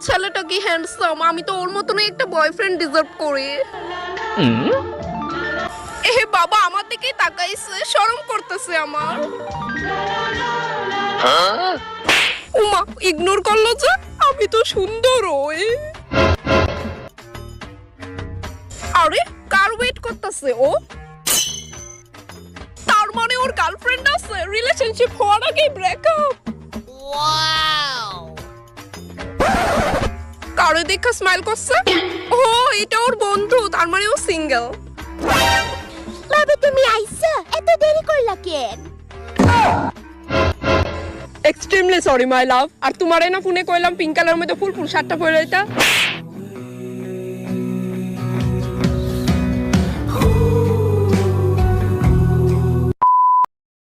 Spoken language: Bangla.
ছেলেটা কি হ্যান্ডসাম আমি তো ওর মতনই একটা বয়ফ্রেন্ড ডিজার্ভ করি। এ বাবা আমার দিকেই তাকাইছে শরম করতেছে আমার। উমা ইগনোর করল যে আমি তো সুন্দর ওই। আরে কার ওয়েট করতেছে ও? তার মানে ওর গার্লফ্রেন্ড আছে? রিলেশনশিপ হওয়ার আগেই ব্রেকআপ কারও দেখা স্মাইল করছে? ও এটা ওর বন্ধু তার মানে ও সিঙ্গেল বাবা তুমি আইসা। এত দেরি করলা কেন? এক্সট্রিমলি সরি মাই লাভ আর তোমারে না ফোনে কইলাম পিঙ্ক কালার মধ্যে ফুল ফুল শার্টটা পরে এটা